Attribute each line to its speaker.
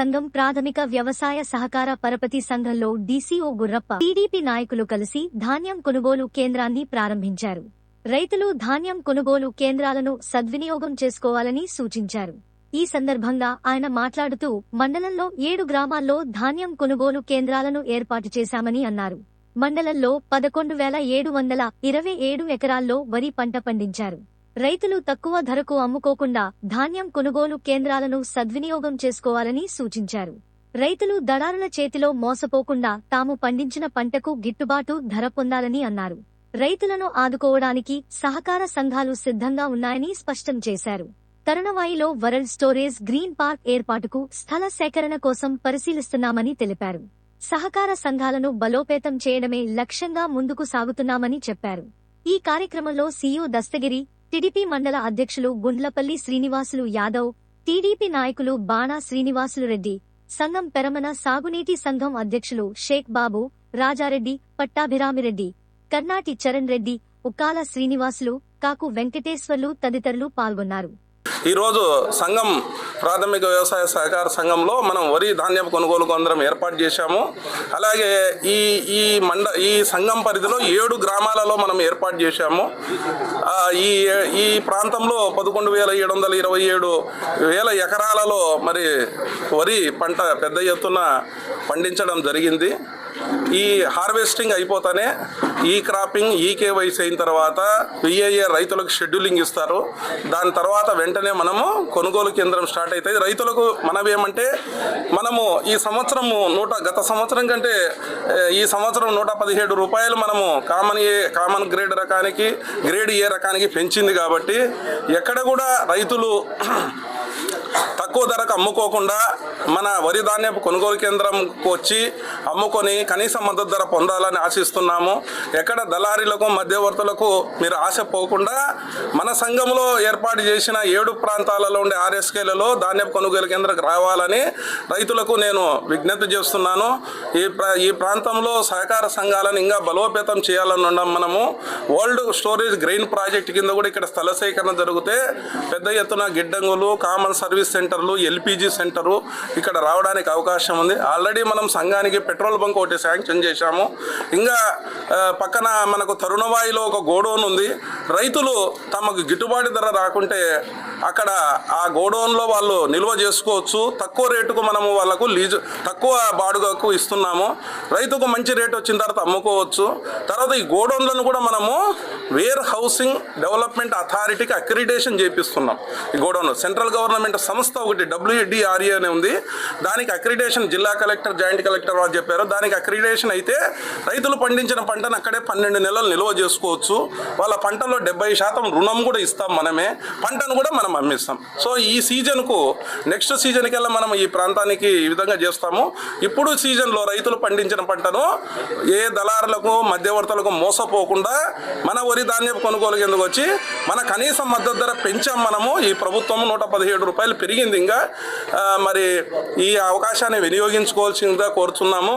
Speaker 1: సంఘం ప్రాథమిక వ్యవసాయ సహకార పరపతి సంఘంలో డీసీఓ గుర్రప్ప టీడీపీ నాయకులు కలిసి ధాన్యం కొనుగోలు కేంద్రాన్ని ప్రారంభించారు. రైతులు ధాన్యం కొనుగోలు కేంద్రాలను సద్వినియోగం చేసుకోవాలని సూచించారు. ఈ సందర్భంగా ఆయన మాట్లాడుతూ మండలంలో ఏడు గ్రామాల్లో ధాన్యం కొనుగోలు కేంద్రాలను ఏర్పాటు చేశామని అన్నారు. మండలంలో పదకొండు వేల ఏడు వందల ఇరవై ఏడు ఎకరాల్లో వరి పంట పండించారు. రైతులు తక్కువ ధరకు అమ్ముకోకుండా ధాన్యం కొనుగోలు కేంద్రాలను సద్వినియోగం చేసుకోవాలని సూచించారు. రైతులు దళారుల చేతిలో మోసపోకుండా తాము పండించిన పంటకు గిట్టుబాటు ధర పొందాలని అన్నారు. రైతులను ఆదుకోవడానికి సహకార సంఘాలు సిద్ధంగా ఉన్నాయని స్పష్టం చేశారు. తరుణవాయిలో వరల్డ్ స్టోరేజ్ గ్రీన్ పార్క్ ఏర్పాటుకు స్థల సేకరణ కోసం పరిశీలిస్తున్నామని తెలిపారు. సహకార సంఘాలను బలోపేతం చేయడమే లక్ష్యంగా ముందుకు సాగుతున్నామని చెప్పారు. ఈ కార్యక్రమంలో సీఈఓ దస్తగిరి టిడిపి మండల అధ్యక్షులు గుండ్లపల్లి శ్రీనివాసులు యాదవ్ టీడీపీ నాయకులు బాణా శ్రీనివాసులు రెడ్డి సంఘం పెరమన సాగునీటి సంఘం అధ్యక్షులు షేక్ బాబు రాజారెడ్డి పట్టాభిరామిరెడ్డి కర్ణాటి చరణ్ రెడ్డి ఉక్కాల శ్రీనివాసులు కాకు వెంకటేశ్వర్లు తదితరులు పాల్గొన్నారు.
Speaker 2: ఈరోజు సంఘం ప్రాథమిక వ్యవసాయ సహకార సంఘంలో మనం వరి ధాన్యం కొనుగోలు కేంద్రం ఏర్పాటు చేశాము. అలాగే ఈ ఈ మండ ఈ సంఘం పరిధిలో ఏడు గ్రామాలలో మనం ఏర్పాటు చేశాము. ఈ ఈ ప్రాంతంలో పదకొండు వేల ఏడు వందల ఇరవై ఏడు వేల ఎకరాలలో మరి వరి పంట పెద్ద ఎత్తున పండించడం జరిగింది. ఈ హార్వెస్టింగ్ అయిపోతానే ఈ క్రాపింగ్ ఈ కేవైసీ అయిన తర్వాత విఏఏ రైతులకు షెడ్యూలింగ్ ఇస్తారు. దాని తర్వాత వెంటనే మనము కొనుగోలు కేంద్రం స్టార్ట్ అవుతుంది రైతులకు మనమేమంటే మనము ఈ సంవత్సరము నూట గత సంవత్సరం కంటే ఈ సంవత్సరం నూట పదిహేడు రూపాయలు మనము కామన్ ఏ కామన్ గ్రేడ్ రకానికి గ్రేడ్ ఏ రకానికి పెంచింది కాబట్టి ఎక్కడ కూడా రైతులు తక్కువ ధరకు అమ్ముకోకుండా మన వరి ధాన్యపు కొనుగోలు కేంద్రంకు వచ్చి అమ్ముకొని కనీస మద్దతు ధర పొందాలని ఆశిస్తున్నాము. ఎక్కడ దళారీలకు మధ్యవర్తులకు మీరు ఆశ పోకుండా మన సంఘంలో ఏర్పాటు చేసిన ఏడు ప్రాంతాలలో ఉండే ఆర్ఎస్కేలలో ధాన్యపు కొనుగోలు కేంద్రకు రావాలని రైతులకు నేను విజ్ఞప్తి చేస్తున్నాను. ఈ ఈ ప్రాంతంలో సహకార సంఘాలను ఇంకా బలోపేతం చేయాలని ఉన్నాం మనము వరల్డ్ స్టోరేజ్ గ్రెయిన్ ప్రాజెక్ట్ కింద కూడా ఇక్కడ స్థల సేకరణ జరిగితే పెద్ద ఎత్తున గిడ్డంగులు కామన్ సర్వీస్ సెంటర్ సెంటర్లు ఎల్పిజి సెంటరు ఇక్కడ రావడానికి అవకాశం ఉంది. ఆల్రెడీ మనం సంఘానికి పెట్రోల్ బంక్ ఒకటి శాంక్షన్ చేశాము. ఇంకా పక్కన మనకు తరుణవాయిలో ఒక గోడౌన్ ఉంది. రైతులు తమకు గిట్టుబాటు ధర రాకుంటే అక్కడ ఆ గోడౌన్లో వాళ్ళు నిల్వ చేసుకోవచ్చు. తక్కువ రేటుకు మనము వాళ్ళకు లీజు తక్కువ బాడుగకు ఇస్తున్నాము. రైతుకు మంచి రేట్ వచ్చిన తర్వాత అమ్ముకోవచ్చు. తర్వాత ఈ గోడౌన్లను కూడా మనము వేర్ హౌసింగ్ డెవలప్మెంట్ అథారిటీకి అక్రిడేషన్ చేపిస్తున్నాం. ఈ గోడౌన్ సెంట్రల్ గవర్నమెంట్ సంస్థ ఒకటి డబ్ల్యూడిఆర్ఏ అని ఉంది. దానికి అక్రిడేషన్ జిల్లా కలెక్టర్ జాయింట్ కలెక్టర్ వారు చెప్పారు. దానికి అక్రిడేషన్ అయితే రైతులు పండించిన పంటను అక్కడే పన్నెండు నెలలు నిల్వ చేసుకోవచ్చు. వాళ్ళ పంటలో డెబ్బై శాతం రుణం కూడా ఇస్తాం మనమే. పంటను కూడా మనం అమ్మిస్తాం. సో ఈ సీజన్కు నెక్స్ట్ సీజన్కి వెళ్ళి మనం ఈ ప్రాంతానికి ఈ విధంగా చేస్తాము. ఇప్పుడు సీజన్లో రైతులు పండించిన పంటను ఏ దళారులకు మధ్యవర్తులకు మోసపోకుండా మన వరి ధాన్యం కొనుగోలు కిందకు వచ్చి మన కనీస మద్దతు ధర పెంచాం మనము. ఈ ప్రభుత్వం నూట పదిహేడు రూపాయలు పెరిగింది. ఇంకా ఆ, మరి ఈ అవకాశాన్ని వినియోగించుకోవాల్సిందిగా కోరుతున్నాము.